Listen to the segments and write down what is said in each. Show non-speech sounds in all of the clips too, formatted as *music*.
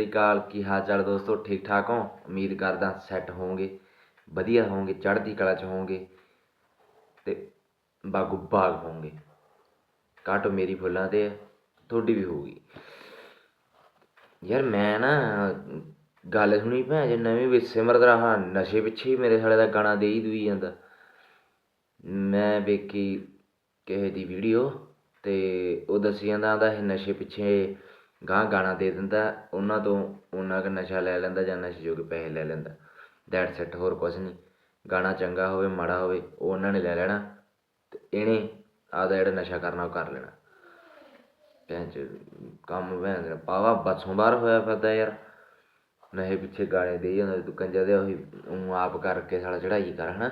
ਸਤਿ ਸ਼੍ਰੀ ਅਕਾਲ ਕੀ ਹਾਲ ਚਾਲ ਦੋਸਤੋ? ਠੀਕ ਠਾਕ ਹੋ? ਉਮੀਦ ਕਰਦਾ ਸੈੱਟ ਹੋਵੋਗੇ। ਵਧੀਆ ਹੋਵੋਗੇ ਚੜ੍ਹਦੀ ਕਲਾ ਚ ਹੋਵੋਗੇ ਤੇ ਬਾਗੂ ਬਾਗ ਹੋਵੋਗੇ। ਕਾਟ ਮੇਰੀ ਫੁੱਲਾਂ ਤੇ ਆ, ਤੁਹਾਡੀ ਵੀ ਹੋਊਗੀ। ਯਾਰ ਮੈਂ ਨਾ ਗੱਲ ਸੁਣੀ ਭੈਣ ਜੇ ਨਵੀਂ ਵੀ ਸਿਮਰਤ ਰਹਾ ਨਸ਼ੇ ਪਿੱਛੇ ਹੀ ਮੇਰੇ ਸਾਲੇ ਦਾ ਗਾਣਾ ਦੇ ਹੀ ਦੂਈ ਜਾਂਦਾ। ਮੈਂ ਵੇਖੀ ਕਿਸੇ ਦੀ ਵੀਡੀਓ ਤੇ ਉਹ ਦੱਸੀ ਜਾਂਦਾ ਆਂਦਾ ਇਹ ਨਸ਼ੇ ਪਿੱਛੇ ਗਾਂ ਗਾਣਾ ਦੇ ਦਿੰਦਾ, ਉਹਨਾਂ ਤੋਂ ਉਹਨਾਂ ਕੁ ਨਸ਼ਾ ਲੈ ਲੈਂਦਾ ਜਾਂ ਨਸ਼ੇ ਜੋਗੇ ਪੈਸੇ ਲੈ ਲੈਂਦਾ। ਦੈਟ ਸੈਟ ਹੋਰ ਕੁਝ ਨਹੀਂ। ਗਾਣਾ ਚੰਗਾ ਹੋਵੇ, ਮਾੜਾ ਹੋਵੇ, ਉਹ ਉਹਨਾਂ ਨੇ ਲੈ ਲੈਣਾ ਤੇ ਇਹਨੇ ਆਪਦਾ ਜਿਹੜਾ ਨਸ਼ਾ ਕਰਨਾ ਉਹ ਕਰ ਲੈਣਾ। ਭੈਣ ਚ, ਕੰਮ ਭੈਣ ਦਾ ਪਾਵਾ ਬਸੋਂ ਬਾਹਰ ਹੋਇਆ ਫਿਰਦਾ ਯਾਰ। ਨਸ਼ੇ ਪਿੱਛੇ ਗਾਣੇ ਦੇ ਜਾਂਦਾ, ਤੂੰ ਕੰਜਾ ਦੇ ਉਹੀ ਊਂ ਆਪ ਕਰਕੇ ਸਾਲਾ ਚੜਾਈ ਕਰ, ਹਨਾ।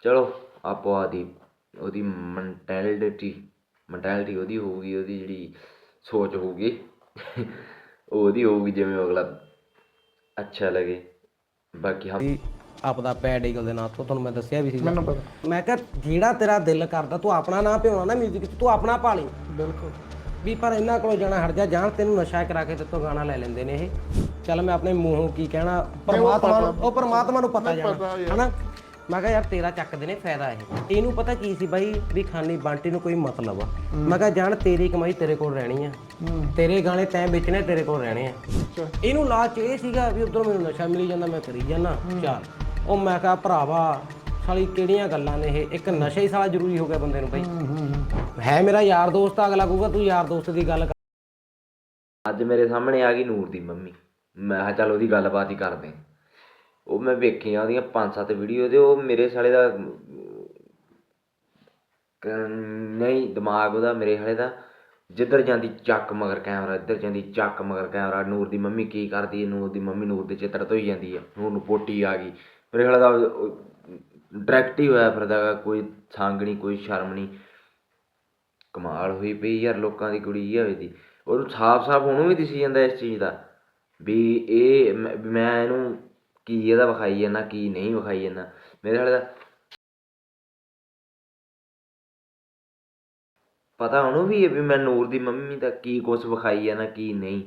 ਚਲੋ, ਆਪੋ ਆਦੀ ਉਹਦੀ ਮੈਂਟੈਲਿਟੀ ਮੈਂਟੈਲਿਟੀ ਉਹਦੀ ਹੋਊਗੀ, ਉਹਦੀ ਜਿਹੜੀ ਸੋਚ ਹੋਊਗੀ। ਉਹ ਉਹਦੀ ਹੋਊਗੀ ਜਿਵੇਂ ਅਗਲਾ ਅੱਛਾ ਲੱਗੇ ਬਾਕੀ ਹਮ ਵੀ ਆਪਦਾ ਪੈਡ ਈਗਲ ਦੇ ਨਾਂ ਤੋਂ ਤੁਹਾਨੂੰ ਮੈਂ ਦੱਸਿਆ ਵੀ ਸੀ। ਮੈਨੂੰ ਪਤਾ। ਮੈਂ ਕਿਹਾ ਜਿਹੜਾ ਤੇਰਾ ਦਿਲ ਕਰਦਾ ਤੂੰ ਆਪਣਾ ਨਾਂ ਪਿਉਣਾ ਨਾ 뮤직 'ਚ ਤੂੰ ਆਪਣਾ ਪਾ ਲਈ। ਬਿਲਕੁਲ। ਵੀ ਪਰ ਇਹਨਾਂ ਕੋਲੋਂ ਜਾਣਾ ਹਟ ਜਾ ਜਾਣ ਤੈਨੂੰ ਨਸ਼ਾ ਕਰਾ ਕੇ ਤੇਤੋਂ ਗਾਣਾ ਲੈ ਲੈਂਦੇ ਨੇ ਇਹ। ਚੱਲ ਮੈਂ ਆਪਣੇ ਮੂੰਹੋਂ ਕੀ ਕਹਿਣਾ ਪਰਮਾਤਮਾ ਨੂੰ ਉਹ ਪਰਮਾਤਮਾ ਨੂੰ ਪਤਾ ਜਾਣਾ ਹਨਾ? ਮੈਂ ਕਿਹਾ ਯਾਰ ਤੇਰਾ ਚੱਕਦੇ ਨੇ ਫਾਇਦਾ ਇਹ। ਇਹਨੂੰ ਪਤਾ ਕੀ ਸੀ ਬਾਈ ਵੀ ਖਾਨੀ ਬਾਂਟੀ ਨੂੰ ਕੋਈ ਮਤਲਬ ਆ। ਮੈਂ ਕਿਹਾ ਜਾਣ ਤੇਰੀ ਕਮਾਈ ਤੇਰੇ ਕੋਲ ਰਹਿਣੀ ਆ। ਤੇਰੇ ਗਾਣੇ ਤੈਂ ਵੇਚਣੇ ਤੇਰੇ ਕੋਲ ਰਹਿਣੇ ਆ। ਇਹਨੂੰ ਲਾਲਚ ਇਹ ਸੀਗਾ ਵੀ ਉਧਰੋਂ ਮੈਨੂੰ ਨਸ਼ਾ ਮਿਲੀ ਜਾਂਦਾ ਮੈਂ ਕਰੀ ਜਾਂਦਾ। ਚੱਲ। ਉਹ ਮੈਂ ਕਿਹਾ ਭਰਾਵਾ ਸਾਲੀ ਕਿਹੜੀਆਂ ਗੱਲਾਂ ਨੇ ਇਹ? ਇੱਕ ਨਸ਼ਾ ਹੀ ਸਾਲਾ ਜ਼ਰੂਰੀ ਹੋ ਗਿਆ ਬੰਦੇ ਨੂੰ ਬਈ। ਹੈ ਮੇਰਾ ਯਾਰ ਦੋਸਤ ਆ, ਅਗਲਾ ਕਹੂਗਾ ਤੂੰ ਯਾਰ ਦੋਸਤ ਦੀ ਗੱਲ ਕਰ। ਅੱਜ ਮੇਰੇ ਸਾਹਮਣੇ ਆ ਗਈ ਨੂਰ ਦੀ ਮੰਮੀ। ਮੈਂ ਕਿਹਾ ਚੱਲ ਉਹਦੀ ਗੱਲਬਾਤ ਹੀ ਕਰਦੇ ਹਾਂ। ਉਹ ਮੈਂ ਵੇਖੀਆਂ ਉਹਦੀਆਂ ਪੰਜ ਸੱਤ ਵੀਡੀਓ ਤੇ ਉਹ ਮੇਰੇ ਸਾਲੇ ਦਾ ਨਹੀਂ, ਦਿਮਾਗ ਉਹਦਾ ਮੇਰੇ ਸਾਲੇ ਦਾ, ਜਿੱਧਰ ਜਾਂਦੀ ਚੱਕ ਮਗਰ ਕੈਮਰਾ ਇੱਧਰ ਜਾਂਦੀ ਚੱਕ ਮਗਰ ਕੈਮਰਾ, ਨੂਰ ਦੀ ਮੰਮੀ ਕੀ ਕਰਦੀ ਹੈ ਨੂਰ ਦੀ ਮੰਮੀ ਨੂਰ ਦੇ ਚਿੱਤਰ ਧੋਈ ਜਾਂਦੀ ਹੈ ਨੂਰ ਨੂੰ ਪੋਟੀ ਆ ਗਈ। ਮੇਰੇ ਸਾਲੇ ਦਾ ਡਾਇਰੈਕਟ ਹੀ ਹੋਇਆ ਫਿਰਦਾ ਕੋਈ ਸੰਗ ਨਹੀਂ ਕੋਈ ਸ਼ਰਮ ਨਹੀਂ ਕਮਾਲ ਹੋਈ ਪਈ ਯਾਰ ਲੋਕਾਂ ਦੀ ਕੁੜੀ ਇਹ ਹੋਈ ਦੀ ਉਹਨੂੰ ਸਾਫ਼-ਸਾਫ਼ ਉਹਨੂੰ ਵੀ ਦਿਸੀ ਜਾਂਦਾ ਇਸ ਚੀਜ਼ ਦਾ। ਵੀ ਇਹ, ਮੈਂ ਵੀ ਮੈਂ ਇਹਨੂੰ ਕੀ ਇਹਦਾ ਵਿਖਾਈ ਜਾਂਦਾ, ਕੀ ਨਹੀਂ ਵਿਖਾਈ ਜਾਂਦਾ। ਮੇਰੇ ਹਾਲੇ ਦਾ ਪਤਾ ਉਹਨੂੰ ਵੀ ਹੈ ਵੀ ਮੈਂ ਨੂਰ ਦੀ ਮੰਮੀ ਦਾ ਕੀ ਕੁਛ ਵਿਖਾਈ ਜਾਂਦਾ, ਕੀ ਨਹੀਂ।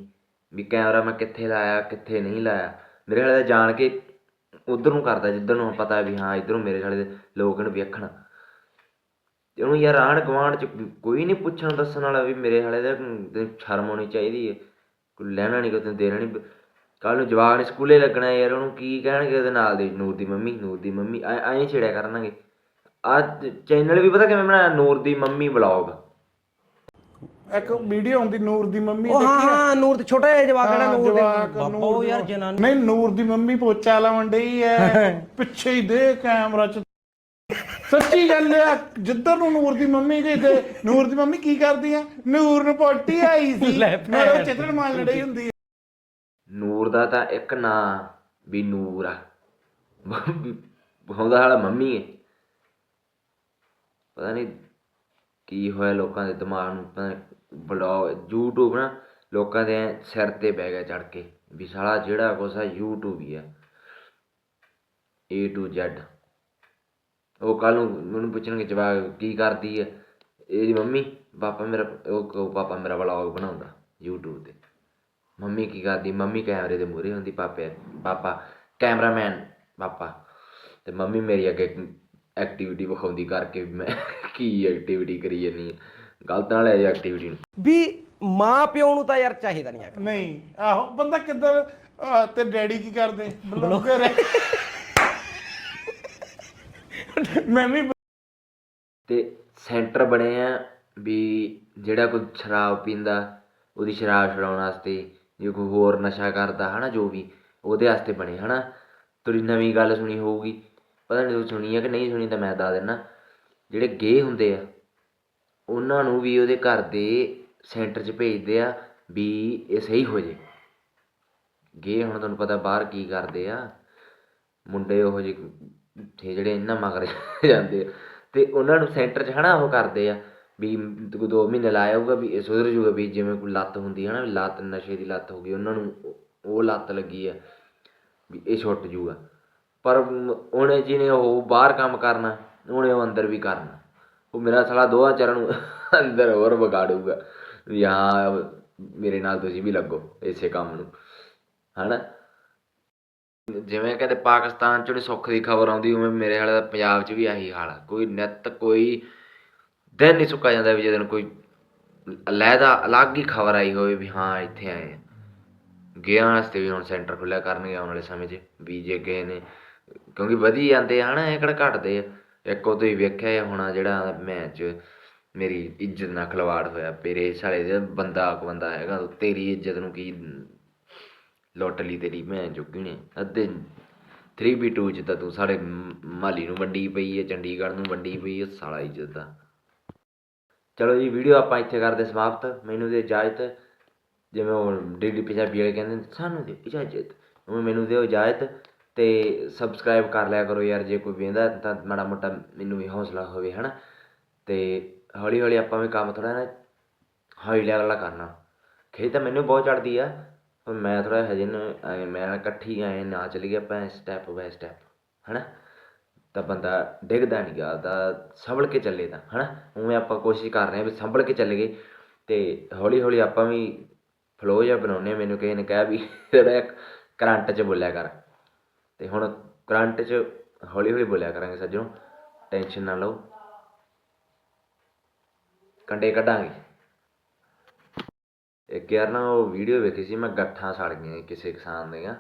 ਵੀ ਕੈਮਰਾ ਮੈਂ ਕਿੱਥੇ ਲਾਇਆ, ਕਿੱਥੇ ਨਹੀਂ ਲਾਇਆ। ਮੇਰੇ ਹਾਲੇ ਦਾ ਜਾਣ ਕੇ ਉਧਰ ਨੂੰ ਕਰਦਾ, ਜਿੱਧਰ ਨੂੰ ਪਤਾ ਵੀ ਹਾਂ, ਇਧਰੋਂ ਮੇਰੇ ਹਾਲੇ ਦੇ ਲੋਕ ਨੇ ਵੇਖਣ। ਤੇ ਉਹਨੂੰ ਯਾਰ ਆਂਢ ਗੁਆਂਢ ਚ ਕੋਈ ਨਹੀਂ ਪੁੱਛਣ ਦੱਸਣ ਵਾਲਾ ਵੀ ਮੇਰੇ ਹਾਲੇ ਦਾ ਸ਼ਰਮ ਆਉਣੀ ਚਾਹੀਦੀ ਹੈ ਕੋਈ ਲੈਣਾ ਨਹੀਂ ਕੋਈ ਤੈਨੂੰ ਦੇਣਾ ਨਹੀਂ ਕੱਲ ਨੂੰ ਜਵਾਕ ਨੇ ਸਕੂਲੇ ਲੱਗਣਾ ਯਾਰ ਉਹਨੂੰ ਕੀ ਕਹਿਣਗੇ ਉਹਦੇ ਨਾਲ ਦੇ ਨੂਰ ਦੀ ਮੰਮੀ ਨੂਰ ਦੀ ਮੰਮੀ ਐ ਐਂ ਛੇੜਿਆ ਕਰਨਗੇ। ਅੱਜ ਚੈਨਲ ਵੀ ਪਤਾ ਕਿਵੇਂ ਬਣਾਇਆ ਨੂਰ ਦੀ ਮੰਮੀ ਵਲੌਗ। ਇੱਕ ਵੀਡੀਓ ਹੁੰਦੀ ਨੂਰ ਦੀ ਮੰਮੀ ਉਹ ਹਾਂ ਹਾਂ ਨੂਰ ਤੇ ਛੋਟਾ ਜਿਹਾ ਜਵਾਕ ਹੈ ਹਾਂ, ਨੂਰ ਦੇ ਬਾਬਾ ਉਹ ਯਾਰ। ਜਨਾਨੀ ਨਹੀਂ ਨੂਰ ਦੀ ਮੰਮੀ ਪੋਚਾ ਲਾਉਣ ਡਈ ਐ। *laughs* ਪਿੱਛੇ ਹੀ ਦੇ ਕੈਮਰਾ ਚ। ਸੱਚੀ ਗੱਲ ਆ ਜਿੱਧਰ ਨੂੰ ਨੂਰ ਦੀ ਮੰਮੀ ਗਈ ਤੇ ਨੂਰ ਦੀ ਮੰਮੀ ਕੀ ਕਰਦੀ ਆ? ਨੂਰ ਨੂੰ ਪੋਟੀ ਆਈ ਸੀ। ਉਹ ਚਿੱਤਰ ਮਾਰ ਲੜਾਈ ਹੁੰਦੀ ਆ। ਨੂਰ ਦਾ ਤਾਂ ਇੱਕ ਨਾਂ ਵੀ ਨੂਰ ਆ। ਉਹਦਾ ਹਾਲਾ ਮੰਮੀ ਹੈ ਪਤਾ ਨਹੀਂ ਕੀ ਹੋਇਆ ਲੋਕਾਂ ਦੇ ਦਿਮਾਗ ਨੂੰ, ਪਤਾ ਬਲੌਗ, YouTube ਨਾ ਲੋਕਾਂ ਦੇ ਸਿਰ ਤੇ ਬਹਿ ਗਿਆ ਚੜ ਕੇ ਵੀ ਸਾਲਾ ਜਿਹੜਾ ਕੁਛ ਆ YouTube ਹੀ ਆ। A to Z ਉਹ ਕੱਲ ਨੂੰ ਮੈਨੂੰ ਪੁੱਛਣਗੇ ਜਵਾਬ ਕੀ ਕਰਦੀ ਹੈ ਇਹਦੀ ਮੰਮੀ, ਪਾਪਾ ਮੇਰਾ, ਉਹ ਪਾਪਾ ਮੇਰਾ ਵਲੌਗ ਬਣਾਉਂਦਾ YouTube ਤੇ। ਮੰਮੀ ਕੀ ਕਰਦੀ? ਮੰਮੀ ਕੈਮਰੇ ਦੇ ਮੂਹਰੇ ਹੁੰਦੀ ਪਾਪੇ ਪਾਪਾ ਕੈਮਰਾਮੈਨ ਪਾਪਾ। ਤੇ ਮੰਮੀ ਮੇਰੀ ਅੱਗੇ ਐਕਟੀਵਿਟੀ ਵਿਖਾਉਂਦੀ ਕਰਕੇ ਮੈਂ ਕੀ ਐਕਟੀਵਿਟੀ ਕਰੀ ਜਾਨੀ ਆ। ਗਲਤ ਨਾਲ ਲੈ ਐਕਟੀਵਿਟੀ ਨੂੰ। ਵੀ ਮਾਂ ਪਿਓ ਨੂੰ ਤਾਂ ਯਾਰ ਚਾਹੀਦਾ ਨਹੀਂ ਆ ਨਹੀਂ ਆਹੋ ਬੰਦਾ ਕਿੱਧਰ ਤੇ ਡੈਡੀ ਕੀ ਕਰਦੇ? ਬਲੌਗਰ ਹੈ। ਮੈਂ ਵੀ ਤੇ ਸੈਂਟਰ ਬਣੇ ਆ ਵੀ ਜਿਹੜਾ ਕੋਈ ਸ਼ਰਾਬ ਪੀਂਦਾ ਉਹਦੀ ਸ਼ਰਾਬ ਛੁਡਾਉਣ ਵਾਸਤੇ ਜੇ ਕੋਈ ਹੋਰ ਨਸ਼ਾ ਕਰਦਾ, ਹਨਾ, ਜੋ ਵੀ, ਉਹਦੇ ਵਾਸਤੇ ਬਣੇ, ਹਨਾ। ਤੁਰੀ ਨਵੀਂ ਗੱਲ ਸੁਣੀ ਹੋਊਗੀ, ਪਤਾ ਨਹੀਂ ਤੁਸੀਂ ਸੁਣੀ ਹੈ ਕਿ ਨਹੀਂ ਸੁਣੀ, ਤਾਂ ਮੈਂ ਦੱਸ ਦਿੰਦਾ ਜਿਹੜੇ ਗੇ ਹੁੰਦੇ ਆ, ਉਹਨਾਂ ਨੂੰ ਵੀ ਉਹਦੇ ਘਰ ਦੇ ਸੈਂਟਰ 'ਚ ਭੇਜਦੇ ਆ ਵੀ ਇਹ ਸਹੀ ਹੋ ਜੇ। ਗੇ ਹੁਣ ਤੁਹਾਨੂੰ ਪਤਾ ਬਾਹਰ ਕੀ ਕਰਦੇ ਆ। ਮੁੰਡੇ ਉਹ ਜਿਹੇ ਤੇ ਜਿਹੜੇ ਇਹਨਾਂ ਮਗਰ ਜਾਂਦੇ ਆ। ਤੇ ਉਹਨਾਂ ਨੂੰ ਸੈਂਟਰ 'ਚ, ਹਨਾ, ਉਹ ਕਰਦੇ ਆ। ਵੀ ਦੋ ਮਹੀਨੇ ਲਾਇਆ ਹੋਊਗਾ ਵੀ ਇਹ ਸੁਧਰ ਜੂਗਾ ਵੀ ਜਿਵੇਂ ਕੋਈ ਲੱਤ ਹੁੰਦੀ ਹੈ ਨਾ, ਵੀ ਲੱਤ, ਨਸ਼ੇ ਦੀ ਲੱਤ ਹੋ ਗਈ, ਉਹਨਾਂ ਨੂੰ ਉਹ- ਲੱਤ ਲੱਗੀ ਆ, ਵੀ ਇਹ ਛੁੱਟ ਜੂਗਾ ਪਰ ਉਹਨੇ ਜਿਹਨੇ ਉਹ ਬਾਹਰ ਕੰਮ ਕਰਨਾ, ਉਹਨੇ ਉਹ ਅੰਦਰ ਵੀ ਕਰਨਾ। ਉਹ ਮੇਰਾ ਸਾਲਾ ਦੋਹਾਂ ਚਾਰਾਂ ਨੂੰ ਅੰਦਰ ਹੋਰ ਵਿਗਾੜੂਗਾ, ਵੀ ਹਾਂ, ਮੇਰੇ ਨਾਲ ਤੁਸੀਂ ਵੀ ਲੱਗੋ ਇਸੇ ਕੰਮ ਨੂੰ, ਹਨਾ? ਜਿਵੇਂ ਕਹਿੰਦੇ ਪਾਕਿਸਤਾਨ 'ਚ ਨੀ ਸੁੱਖ ਦੀ ਖਬਰ ਆਉਂਦੀ, ਉਵੇਂ ਮੇਰੇ ਵਾਲੇ ਦਾ ਪੰਜਾਬ 'ਚ ਵੀ ਆਹੀ ਹਾਲ ਆ। ਕੋਈ ਨਿੱਤ ਕੋਈ ਦਿਨ ਨਹੀਂ ਸੁੱਕਾ ਜਾਂਦਾ ਵੀ ਜਦੋਂ ਕੋਈ ਅਲੱਗਾ ਅਲੱਗ ਹੀ ਖਬਰ ਆਈ ਹੋਵੇ ਵੀ ਹਾਂ, ਇੱਥੇ ਆਏ ਆ। ਗਿਆ ਵਾਸਤੇ ਵੀ ਹੁਣ ਸੈਂਟਰ ਖੁੱਲਿਆ ਕਰਨਗੇ ਆਉਣ ਵਾਲੇ ਸਮੇਂ 'ਚ। ਵੀ ਜੇ ਗਏ ਨੇ, ਕਿਉਂਕਿ ਵਧੀ ਜਾਂਦੇ ਆ ਹਨਾ, ਇਹ ਕਿਹੜਾ ਘਟਦੇ ਆ। ਇੱਕ ਉਹ ਤੁਸੀਂ ਵੇਖਿਆ ਹੋਣਾ ਜਿਹੜਾ ਮੈਚ, ਮੇਰੀ ਇੱਜ਼ਤ ਨਾਲ ਖਿਲਵਾੜ ਹੋਇਆ। ਮੇਰੇ ਸਾਲੇ ਦੇ ਬੰਦਾ ਕੋ ਬੰਦਾ ਹੈਗਾ ਤੇਰੀ ਇੱਜ਼ਤ ਨੂੰ ਕੀ ਲੁੱਟ ਲਈ ਤੇਰੀ ਮੈਂ ਚੁੱਕੀ ਨੇ। ਅੱਧੇ 3B2 ਚ ਤਾਂ ਤੂੰ ਸਾਡੇ ਮ- ਮਾਲੀ ਨੂੰ ਵੰਡੀ ਪਈ ਹੈ ਚੰਡੀਗੜ੍ਹ ਨੂੰ ਵੰਡੀ ਪਈ ਹੈ ਸਾਲਾ ਇੱਜ਼ਤ ਦਾ। ਚਲੋ ਜੀ ਵੀਡੀਓ ਆਪਾਂ ਇੱਥੇ ਕਰਦੇ ਸਮਾਪਤ। ਮੈਨੂੰ ਦੇ ਇਜਾਜ਼ਤ। ਜਿਵੇਂ ਉਹ ਡੀਡੀ ਪੰਜਾਬੀ ਵਾਲੇ ਕਹਿੰਦੇ ਨੇ, ਸਾਨੂੰ ਦਿਓ ਇਜਾਜ਼ਤ। ਉਵੇਂ ਮੈਨੂੰ ਦਿਓ ਇਜਾਜ਼ਤ ਤੇ ਸਬਸਕ੍ਰਾਈਬ ਕਰ ਲਿਆ ਕਰੋ ਯਾਰ ਜੇ ਕੋਈ ਵੇਂਦਾ ਤਾਂ ਮਾੜਾ ਮੋਟਾ ਮੈਨੂੰ ਵੀ ਹੌਸਲਾ ਹੋਵੇ ਹਨਾ? ਤੇ ਹੌਲੀ ਹੌਲੀ ਆਪਾਂ ਵੀ ਕੰਮ ਥੋੜਾ ਨਾ ਹਾਈ ਲੈਵਲ ਵਾਲਾ ਕਰਨਾ। ਖੇਤ ਤਾਂ ਮੈਨੂੰ ਬਹੁਤ ਚੜਦੀ ਆ ਪਰ ਮੈਂ ਥੋੜਾ ਹਜੇ ਨਾ ਐਂ ਮੈਂ ਇਕੱਠੀ ਆਏ ਨਾ ਚੱਲ ਆਪਾਂ ਸਟੈਪ ਬਾਏ ਸਟੈਪ ਹਨਾ? ਤਾਂ ਬੰਦਾ ਡਿੱਗਦਾ ਨਹੀਂ ਗਾ ਤਾਂ ਸੰਭਲ ਕੇ ਚੱਲੇ ਤਾਂ, ਹਨਾ? ਉਵੇਂ ਆਪਾਂ ਕੋਸ਼ਿਸ਼ ਕਰ ਰਹੇ ਹਾਂ ਵੀ ਸੰਭਲ ਕੇ ਚੱਲੀਏ ਤੇ ਹੌਲੀ ਹੌਲੀ ਆਪਾਂ ਵੀ ਫਲੋ ਜਿਹਾ ਬਣਾਉਂਦੇ ਹਾਂ, ਮੈਨੂੰ ਕਿਸੇ ਨੇ ਕਿਹਾ ਵੀ ਜਿਹੜਾ ਕਰੰਟ 'ਚ ਬੋਲਿਆ ਕਰ। ਤੇ ਹੁਣ ਕਰੰਟ 'ਚ ਹੌਲੀ ਹੌਲੀ ਬੋਲਿਆ ਕਰਾਂਗੇ ਸੱਜਣੋ, ਟੈਨਸ਼ਨ ਨਾ ਲਓ। ਕੰਡੇ ਕੱਢਾਂਗੇ। ਇੱਕ ਯਾਰ ਨਾ ਉਹ ਵੀਡੀਓ ਵੇਖੀ ਸੀ, ਮੈਂ ਗੱਠਾਂ ਸੜ ਗਈਆਂ ਕਿਸੇ ਕਿਸਾਨ ਦੀਆਂ।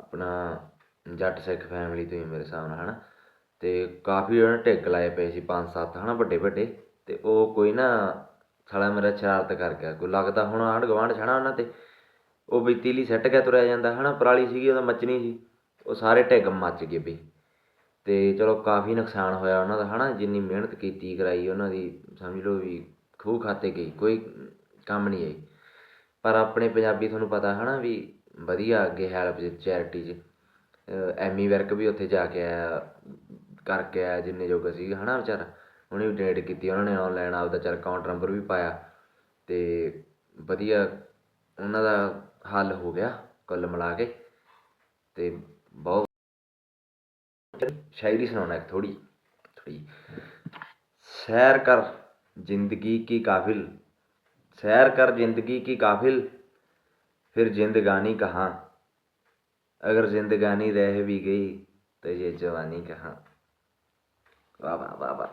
ਆਪਣਾ ਜੱਟ ਸਿੱਖ ਫੈਮਿਲੀ ਤੋਂ ਹੀ ਮੇਰੇ ਹਿਸਾਬ ਨਾਲ, ਹਨਾ? ਅਤੇ ਕਾਫੀ ਉਹਨਾਂ ਢਿੱਗ ਲਾਏ ਪਏ ਸੀ, ਪੰਜ ਸੱਤ ਹੈ ਨਾ ਵੱਡੇ ਵੱਡੇ। ਅਤੇ ਉਹ ਕੋਈ ਨਾ ਸਾਲਾ ਮੇਰਾ ਸ਼ਰਾਰਤ ਕਰ ਗਿਆ। ਕੋਈ ਲੱਗਦਾ ਹੁਣ ਆਂਢ ਗੁਆਂਢ ਛਣਾ ਉਹਨਾਂ ਤੇ। ਉਹ ਵੀ ਤੀਲੀ ਸੱਟ ਕੇ ਤੁਰਿਆ ਜਾਂਦਾ ਹੈ ਨਾ ਪਰਾਲੀ ਸੀਗੀ, ਉਹਦਾ ਮੱਚਣੀ ਸੀ। ਉਹ ਸਾਰੇ ਢਿੱਗ ਮੱਚ ਗਏ ਬਈ। ਅਤੇ ਚਲੋ ਕਾਫੀ ਨੁਕਸਾਨ ਹੋਇਆ ਉਹਨਾਂ ਦਾ ਹੈ ਨਾ ਜਿੰਨੀ ਮਿਹਨਤ ਕੀਤੀ, ਕਰਾਈ ਉਹਨਾਂ ਦੀ, ਸਮਝ ਲਓ ਵੀ ਖੂਹ ਖਾਤੇ ਗਈ, ਕੋਈ ਕੰਮ ਨਹੀਂ ਆਈ। ਪਰ ਆਪਣੇ ਪੰਜਾਬੀ ਤੁਹਾਨੂੰ ਪਤਾ ਹੈ ਨਾ ਵੀ ਵਧੀਆ ਅੱਗੇ ਹੈਲਪ, ਚੈਰਿਟੀ 'ਚ। ਐਮੀ ਵਰਕ ਵੀ ਉੱਥੇ ਜਾ ਕੇ ਆਇਆ। ਕਰਕੇ ਆਇਆ ਜਿੰਨੇ ਜੋਗਾ ਸੀ ਹਨਾ ਵਿਚਾਰਾ ਉਹਨੇ ਵੀ ਡੋਨੇਟ ਕੀਤੀ ਉਹਨਾਂ ਨੇ ਆਨਲਾਈਨ ਆਪਦਾ ਚੱਲ ਅਕਾਊਂਟ ਨੰਬਰ ਵੀ ਪਾਇਆ ਤੇ ਵਧੀਆ ਉਹਨਾਂ ਦਾ ਹੱਲ ਹੋ ਗਿਆ ਕੁੱਲ ਮਿਲਾ ਕੇ ਤੇ ਬਹੁਤ शायरी सुनाना एक थोड़ी थोड़ी सैर कर जिंदगी की काफिल सैर कर जिंदगी की काफिल फिर जिंदगानी कहाँ अगर जिंदगानी रह भी गई तो ये जवानी कहाँ 爸爸爸爸